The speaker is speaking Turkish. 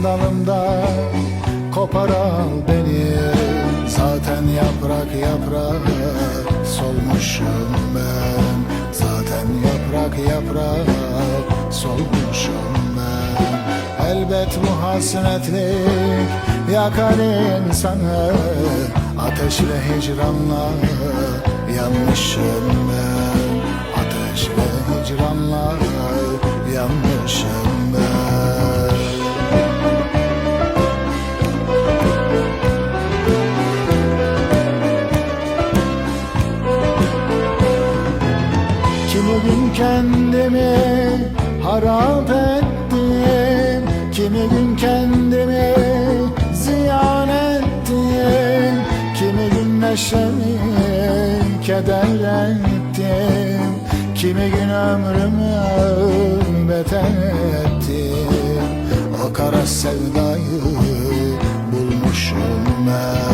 sen dalımda Kopar al beni. Zaten yaprak yaprak Solmuşum ben. Zaten yaprak yaprak Solmuşum ben. Elbet bu hasretlik Yakar insanı. Ateşle hicranla Yanmışım ben. Ateşle hicranla Kimi gün kendimi harap ettim Kimi gün kendimi ziyan ettim Kimi gün neşemi kederlettim Kimi gün ömrümü beter ettim O kara sevdayı bulmuşum ben